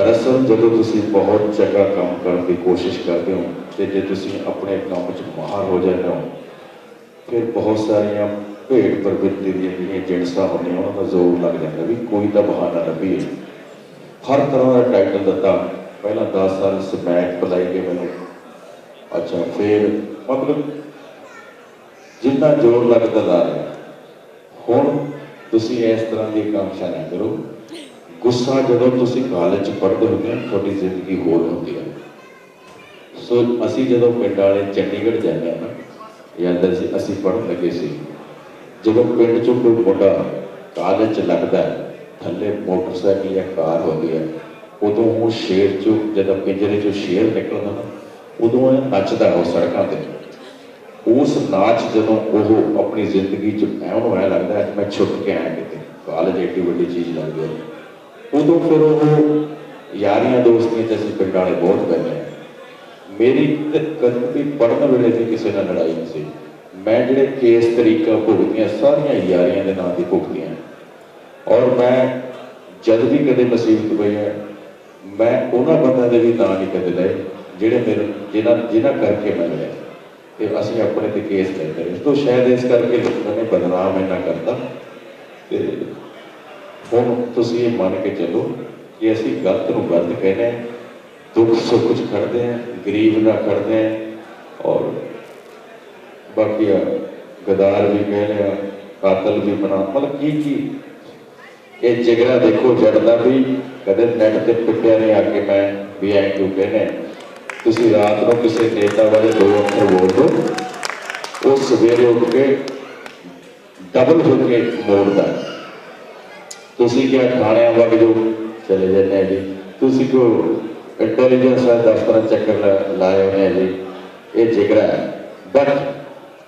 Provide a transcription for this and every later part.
ਦਰਅਸਲ ਜਦੋਂ ਤੁਸੀਂ ਬਹੁਤ ਚੰਗਾ ਕੰਮ ਕਰਨ ਦੀ ਕੋਸ਼ਿਸ਼ ਕਰਦੇ ਹੋ ਤੇ ਜੇ ਤੁਸੀਂ ਆਪਣੇ ਕੰਮ 'ਚ ਮਾਹਰ ਹੋ ਜਾਂਦੇ ਹੋ, ਫਿਰ ਬਹੁਤ ਸਾਰੀਆਂ ਭੇਡ ਪ੍ਰਵਿਰਤੀ ਦੀਆਂ ਜਿਹੜੀਆਂ ਜਿਣਸਾਂ ਹੁੰਦੀਆਂ, ਉਹਨਾਂ ਦਾ ਜ਼ੋਰ ਲੱਗ ਜਾਂਦਾ ਵੀ ਕੋਈ ਤਾਂ ਬਹਾਨਾ ਲੱਭੀਏ। ਹਰ ਤਰ੍ਹਾਂ ਦਾ ਟਾਈਟਲ ਦਿੱਤਾ। ਪਹਿਲਾਂ 10 ਸਾਲ ਸਮੈਕ ਬੁਲਾਈ ਗਏ ਮੈਨੂੰ। ਅੱਛਾ, ਫਿਰ ਮਤਲਬ ਜਿੰਨਾ ਜ਼ੋਰ ਲੱਗਦਾ, ਲਾ ਰਿਹਾ ਹੁਣ ਤੁਸੀਂ ਇਸ ਤਰ੍ਹਾਂ ਦੀ ਕਾਮਸ਼ਾ ਨਾ ਕਰੋ। ਗੁੱਸਾ ਜਦੋਂ ਤੁਸੀਂ ਕਾਲਜ ਚ ਪੜ੍ਹਦੇ ਹੁੰਦੇ ਹੋ, ਤੁਹਾਡੀ ਜ਼ਿੰਦਗੀ ਹੋਰ ਹੁੰਦੀ ਹੈ। ਸੋ ਅਸੀਂ ਜਦੋਂ ਪਿੰਡ ਵਾਲੇ ਚੰਡੀਗੜ੍ਹ ਜਾਂਦੇ ਨਾ ਯਾਦ ਅਸੀਂ ਅਸੀਂ ਪੜ੍ਹਨ ਲੱਗੇ ਸੀ। ਜਦੋਂ ਪਿੰਡ ਚੋਂ ਕੋਈ ਮੁੰਡਾ ਕਾਲਜ ਚ ਲੱਗਦਾ ਥੱਲੇ ਮੋਟਰਸਾਈਕਲ ਜਾਂ ਕਾਰ ਹੁੰਦੀ ਹੈ, ਉਦੋਂ ਉਹ ਸ਼ੇਰ ਚੋਂ, ਜਦੋਂ ਪਿੰਜਰੇ ਚੋਂ ਸ਼ੇਰ ਨਿਕਲਦਾ ਨਾ, ਉਦੋਂ ਇਹ ਨੱਚਦਾ ਉਹ ਸੜਕਾਂ ਤੇ। ਉਸ ਨਾਚ ਜਦੋਂ ਉਹ ਆਪਣੀ ਜ਼ਿੰਦਗੀ ਚ ਐਂ ਨੂੰ ਲੱਗਦਾ ਮੈਂ ਛੁੱਟ ਕੇ ਆਇਆ ਕਿਤੇ। ਕਾਲਜ ਐਡੀ ਵੱਡੀ ਚੀਜ਼ ਲੱਗਦੀ ਹੈ। ਉਦੋਂ ਫਿਰ ਉਹ ਯਾਰੀਆਂ ਦੋਸਤੀਆਂ ਚ ਅਸੀਂ ਪਿੰਡ ਵਾਲੇ ਬਹੁਤ ਬੈਠੇ ਹਾਂ ਮੇਰੀ ਤੇ ਕਦੇ ਵੀ ਪੜਨ ਵੇਲੇ ਤੇ ਕਿਸੇ ਨਾਲ ਲੜਾਈ ਨਹੀਂ ਸੀ। ਮੈਂ ਜਿਹੜੇ ਕੇਸ ਤਰੀਕਾ ਭੁਗਤੀਆਂ, ਸਾਰੀਆਂ ਯਾਰੀਆਂ ਦੇ ਨਾਂ ਦੀ ਭੁਗਤੀਆਂ। ਔਰ ਮੈਂ ਜਦ ਵੀ ਕਦੇ ਮੁਸੀਬਤ ਪਈ ਹੈ, ਮੈਂ ਉਹਨਾਂ ਬੰਦਿਆਂ ਦੇ ਵੀ ਨਾਂ ਨਹੀਂ ਕਦੇ ਲਏ, ਜਿਹੜੇ ਮੇਰੇ ਜਿਨ੍ਹਾਂ ਜਿਨ੍ਹਾਂ ਕਰਕੇ ਮੈਂ ਲਿਆ ਤੇ ਅਸੀਂ ਆਪਣੇ ਤੇ ਕੇਸ ਲੈਂਦੇ ਰਹੇ ਤੋਂ ਸ਼ਾਇਦ ਇਸ ਕਰਕੇ ਲੋਕਾਂ ਨੇ ਬਦਨਾਮ ਇੰਨਾ ਕਰਤਾ। ਤੇ ਹੁਣ ਤੁਸੀਂ ਇਹ ਮੰਨ ਕੇ ਚੱਲੋ ਕਿ ਅਸੀਂ ਗਲਤ ਨੂੰ ਗਲਤ ਕਹਿੰਦੇ ਹਾਂ, ਦੁੱਖ ਸੁੱਖ ਚ ਖੜਦੇ ਹਾਂ, ਗਰੀਬ ਨਾਲ ਖੜਦੇ ਹਾਂ ਔਰ ਬਾਕੀ ਗਦਾਰ ਵੀ ਕਹਿੰਦੇ ਆ ਕਾਤਲ ਵੀ ਬਣਾ, ਮਤਲਬ ਕੀ ਕੀ? ਇਹ ਜਿਗਰਾ ਦੇਖੋ ਜੜਦਾ ਵੀ ਕਦੇ ਨੈਟ ਤੇ ਪਿੱਟਿਆ ਨੇ ਆ ਕੇ ਮੈਂ ਵੀ ਐ ਕਿਉਂ ਕਹਿੰਦੇ। ਤੁਸੀਂ ਰਾਤ ਨੂੰ ਕਿਸੇ ਨੇਤਾ ਬਾਰੇ ਦੋ ਅੱਖਰ ਬੋਲ ਦਿਓ ਉਹ ਸਵੇਰੇ ਉੱਠ ਕੇ ਡਬਲ ਹੋ ਕੇ ਮੋੜਦਾ। ਤੁਸੀਂ ਕਿਹਾ ਥਾਣਿਆਂ ਵਗ ਜੋ ਚਲੇ ਜਾਂਦੇ ਜੀ। ਤੁਸੀਂ ਕੋ ਇੰਟੈਲੀਜੈਂਸ ਦਾ ਦਫ਼ਤਰ ਚੱਕਰ ਲਾਏ ਹੋਏ ਜੀ। ਇਹ ਜਿਗਰਾ ਹੈ। ਬਟ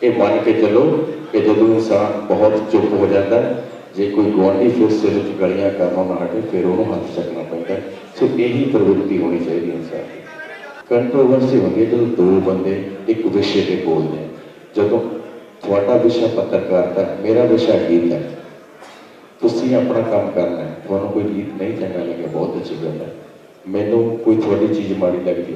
ਇਹ ਮੰਨ ਕੇ ਚੱਲੋ ਕਿ ਜਦੋਂ ਇਨਸਾਨ ਬਹੁਤ ਚੁੱਪ ਹੋ ਜਾਂਦਾ ਜੇ ਕੋਈ ਗੁਆਂਢੀ ਫਿਰ ਸਿਰ ਵਿੱਚ ਗਲੀਆਂ ਕਰਨੋਂ ਨਾ ਹਟੇ ਫਿਰ ਉਹਨੂੰ ਹੱਥ ਚੱਕਣਾ ਪੈਂਦਾ। ਸੋ ਇਹੀ ਪ੍ਰਵਿਰਤੀ ਹੋਣੀ ਚਾਹੀਦੀ ਇਨਸਾਨ ਦੀ। ਕੰਟਰੋਵਰਸੀ ਹੁੰਦੀ ਹੈ ਜਦੋਂ ਦੋ ਬੰਦੇ ਇੱਕ ਵਿਸ਼ੇ ਤੇ ਬੋਲਦੇ ਜਦੋਂ ਤੁਹਾਡਾ ਵਿਸ਼ਾ ਪੱਤਰਕਾਰਤਾ ਹੈ, ਮੇਰਾ ਵਿਸ਼ਾ ਗੀਤ ਹੈ। ਤੁਸੀਂ ਆਪਣਾ ਕੰਮ ਕਰਨਾ ਹੈ। ਤੁਹਾਨੂੰ ਕੋਈ ਗੀਤ ਨਹੀਂ ਚੰਗਾ ਲੱਗਿਆ, ਬਹੁਤ ਅੱਛੀ ਗੱਲ ਹੈ। ਮੈਨੂੰ ਕੋਈ ਤੁਹਾਡੀ ਚੀਜ਼ ਮਾੜੀ ਲੱਗਦੀ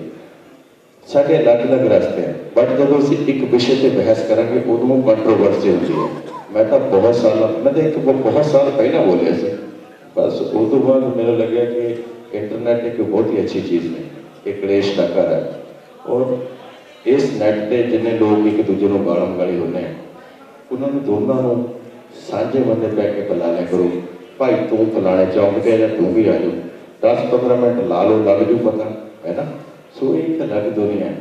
ਸਾਡੇ ਅਲੱਗ-ਅਲੱਗ ਰਸਤੇ ਹਨ। ਬਟ ਜਦੋਂ ਅਸੀਂ ਇੱਕ ਵਿਸ਼ੇ ਤੇ ਬਹਿਸ ਕਰਾਂਗੇ ਉਦੋਂ ਕੰਟਰੋਵਰਸੀ ਹੁੰਦੀ ਹੈ। ਮੈਂ ਤਾਂ ਬਹੁਤ ਸਾਲ, ਮੈਂ ਤਾਂ ਇੱਕ ਬਹੁਤ ਸਾਲ ਪਹਿਲਾਂ ਬੋਲਿਆ ਸੀ। ਬਸ ਉਹ ਤੋਂ ਬਾਅਦ ਮੈਨੂੰ ਲੱਗਿਆ ਕਿ ਇੰਟਰਨੈਟ ਇੱਕ ਬਹੁਤ ਹੀ ਅੱਛੀ ਚੀਜ਼ ਹੈ ਇਹ ਕਲੇਸ਼ ਦਾ ਘਰ ਹੈ। ਔਰ ਇਸ ਨੈਟ ਤੇ ਜਿੰਨੇ ਲੋਕ ਇੱਕ ਦੂਜੇ ਨੂੰ ਗਾਲਾਂ ਗਾਲੀ ਹੁੰਦੇ ਆ, ਉਹਨਾਂ ਨੂੰ ਦੋਨਾਂ ਨੂੰ ਸਾਂਝੇ ਬੰਦੇ ਬੈ ਕੇ ਬੁਲਾ ਲਿਆ ਕਰੋ। ਭਾਈ ਤੂੰ ਫਲਾਣੇ ਚੌਂਕ ਤੇ ਜਾਂ, ਤੂੰ ਵੀ ਆ ਜਾਓ 10 15 ਮਿੰਟ ਲਾ ਲਓ, ਲੱਗ ਜੂ ਪਤਾ, ਹੈ ਨਾ? ਸੋ ਇਹ ਇੱਕ ਅਲੱਗ ਦੁਨੀਆ ਹੈ।